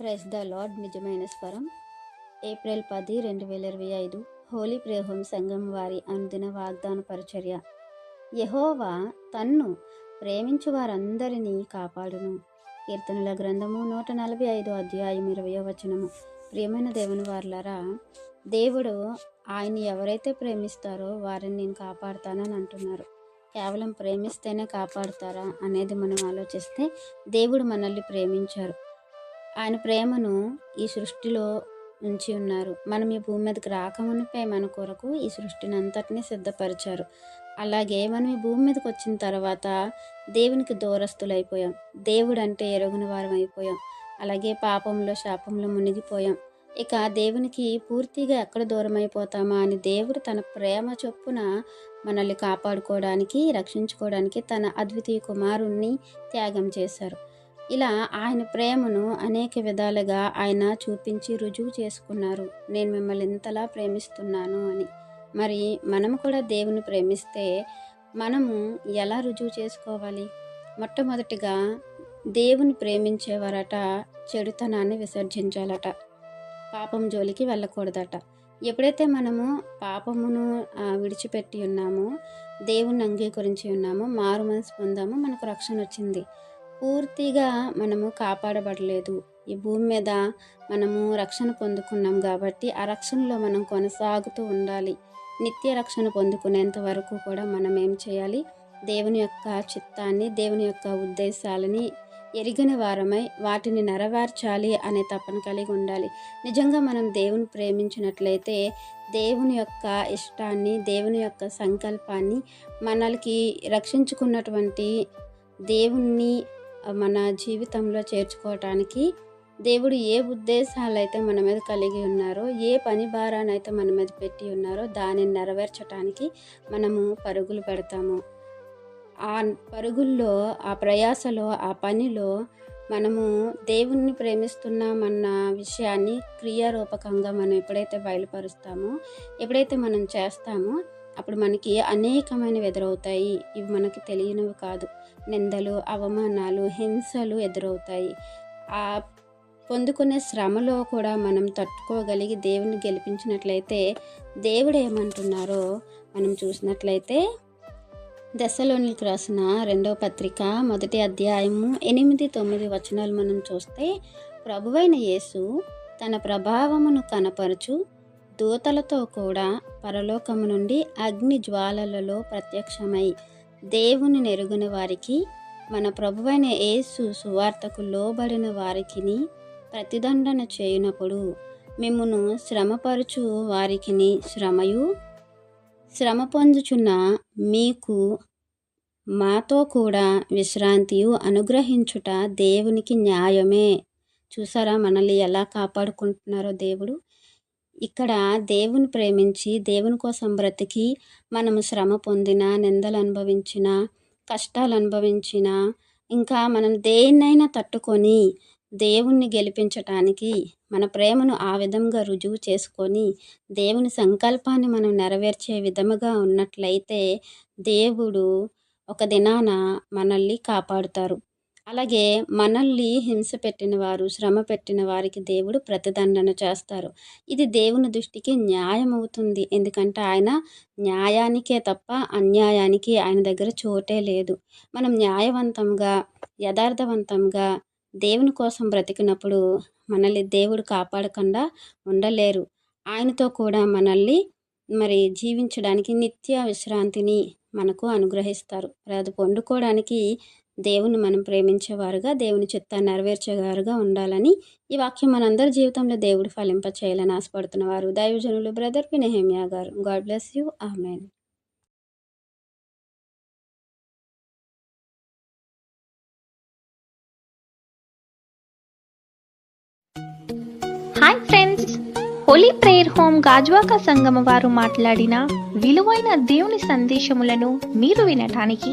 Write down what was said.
Press the lord నిజమైన స్వరం. April పది రెండు వేల ఇరవై ఐదు హోలీ ప్రేహోం సంఘం వారి అనుదిన వాగ్దాన పరిచర్య. యహోవా తన్ను ప్రేమించు వారందరినీ కాపాడును. కీర్తనల గ్రంథము నూట నలభై ఐదు అధ్యాయం ఇరవయో వచనము. ప్రియమైన దేవుని వార్లరా దేవుడు ఆయన ఎవరైతే ప్రేమిస్తారో వారిని నేను కాపాడుతానని అంటున్నారు. కేవలం ప్రేమిస్తేనే కాపాడుతారా అనేది మనం ఆలోచిస్తే దేవుడు మనల్ని ప్రేమించారు. ఆయన ప్రేమను ఈ సృష్టిలో ఉంచి ఉన్నారు. మనం ఈ భూమి మీదకి రాకమునిపై మన కొరకు ఈ సృష్టిని అంతటినీ సిద్ధపరిచారు. అలాగే మనం ఈ భూమి మీదకి వచ్చిన తర్వాత దేవునికి దూరస్తులైపోయాం దేవుడు అంటే ఎరుగున వారం అయిపోయాం. అలాగే పాపంలో శాపంలో మునిగిపోయాం. ఇక దేవునికి పూర్తిగా ఎక్కడ దూరం అయిపోతామా అని దేవుడు తన ప్రేమ చొప్పున మనల్ని కాపాడుకోవడానికి రక్షించుకోవడానికి తన అద్వితీయ కుమారుణ్ణి త్యాగం చేశారు. ఇలా ఆయన ప్రేమను అనేక విధాలుగా ఆయన చూపించి రుజువు చేసుకున్నారు. నేను మిమ్మల్ని ఇంతలా ప్రేమిస్తున్నాను అని. మరి మనము కూడా దేవుని ప్రేమిస్తే మనము ఎలా రుజువు చేసుకోవాలి? మొట్టమొదటిగా దేవుని ప్రేమించేవారట చెడుతనాన్ని విసర్జించాలట. పాపం జోలికి వెళ్ళకూడదట. ఎప్పుడైతే మనము పాపమును విడిచిపెట్టి ఉన్నామో దేవుణ్ణి అంగీకరించి ఉన్నామో మారు మనసు పొందామో మనకు రక్షణ వచ్చింది. పూర్తిగా మనము కాపాడబడలేదు. ఈ భూమి మీద మనము రక్షణ పొందుకున్నాం కాబట్టి ఆ రక్షణలో మనం కొనసాగుతూ ఉండాలి. నిత్య రక్షణ పొందుకునేంత వరకు కూడా మనం ఏం చేయాలి? దేవుని యొక్క చిత్తాన్ని దేవుని యొక్క ఉద్దేశాలని ఎరిగిన వారమై వాటిని నెరవేర్చాలి అనే తపన కలిగి ఉండాలి. నిజంగా మనం దేవుని ప్రేమించినట్లయితే దేవుని యొక్క ఇష్టాన్ని దేవుని యొక్క సంకల్పాన్ని మనల్కి రక్షించుకున్నటువంటి దేవుణ్ణి మన జీవితంలో చేర్చుకోవటానికి దేవుడు ఏ ఉద్దేశాలు అయితే మన మీద కలిగి ఉన్నారో ఏ పని భారాన్ని అయితే మన మీద పెట్టి ఉన్నారో దానిని నెరవేర్చడానికి మనము పరుగులు పెడతాము. ఆ పరుగుల్లో ఆ ప్రయాసలో ఆ పనిలో మనము దేవుణ్ణి ప్రేమిస్తున్నామన్న విషయాన్ని క్రియారూపకంగా మనం ఎప్పుడైతే బయలుపరుస్తామో ఎప్పుడైతే మనం చేస్తామో అప్పుడు మనకి అనేకమైనవి ఎదురవుతాయి ఇవి మనకి తెలియనివి కాదు. నిందలు అవమానాలు హింసలు ఎదురవుతాయి. ఆ పొందుకునే శ్రమలో కూడా మనం తట్టుకోగలిగి దేవుని గెలిపించినట్లయితే దేవుడు ఏమంటున్నారో మనం చూసినట్లయితే దశలోనికి రాసిన రెండవ పత్రిక మొదటి అధ్యాయము ఎనిమిది తొమ్మిది వచనాలు మనం చూస్తే ప్రభువైన యేసు తన ప్రభావమును కనపరచు దూతలతో కూడా పరలోకము నుండి అగ్ని జ్వాలలలో ప్రత్యక్షమై దేవుని నెరుగున వారికి మన ప్రభువైన యేసు సువార్తకు లోబడిన వారికిని ప్రతిదండన చేయునప్పుడు మిమ్మును శ్రమపరచు వారికిని శ్రమయు. శ్రమ పొందుచున్న మీకు మాతో కూడా విశ్రాంతియు అనుగ్రహించుట దేవునికి న్యాయమే. చూసారా మనల్ని ఎలా కాపాడుకుంటున్నారో దేవుడు? ఇక్కడ దేవుని ప్రేమించి దేవుని కోసం బ్రతికి మనము శ్రమ పొందిన నిందలు అనుభవించిన కష్టాలు అనుభవించిన ఇంకా మనం దేన్నైనా తట్టుకొని దేవుణ్ణి గెలిపించటానికి మన ప్రేమను ఆ విధంగా రుజువు చేసుకొని దేవుని సంకల్పాన్ని మనం నెరవేర్చే విధముగా ఉన్నట్లయితే దేవుడు ఒక దినాన మనల్ని కాపాడుతారు. అలాగే మనల్ని హింస పెట్టిన వారు శ్రమ పెట్టిన వారికి దేవుడు ప్రతిదండన చేస్తారు. ఇది దేవుని దృష్టికి న్యాయం అవుతుంది. ఎందుకంటే ఆయన న్యాయానికే తప్ప అన్యాయానికి ఆయన దగ్గర చోటే లేదు. మనం న్యాయవంతంగా యథార్థవంతంగా దేవుని కోసం బ్రతికినప్పుడు మనల్ని దేవుడు కాపాడకుండా ఉండలేరు. ఆయనతో కూడా మనల్ని మరి జీవించడానికి నిత్య విశ్రాంతిని మనకు అనుగ్రహిస్తారు. మరి అది పొందుకోవడానికి దేవుని మనం ప్రేమించేవారుగా దేవుని చిత్తాన్ని నెరవేర్చేవారుగా ఉండాలని ఈ వాక్యం మనందరి జీవితంలో దేవుడు ఫలింప చేయాలని ఆశపడుతున్న వారు దైవజనులు బ్రదర్ పినహేమియా గారు. God bless you. Amen. Hi friends holy prayer home Gajuwaka సంగమ వారు మాట్లాడిన విలువైన దేవుని సందేశములను మీరు వినటానికి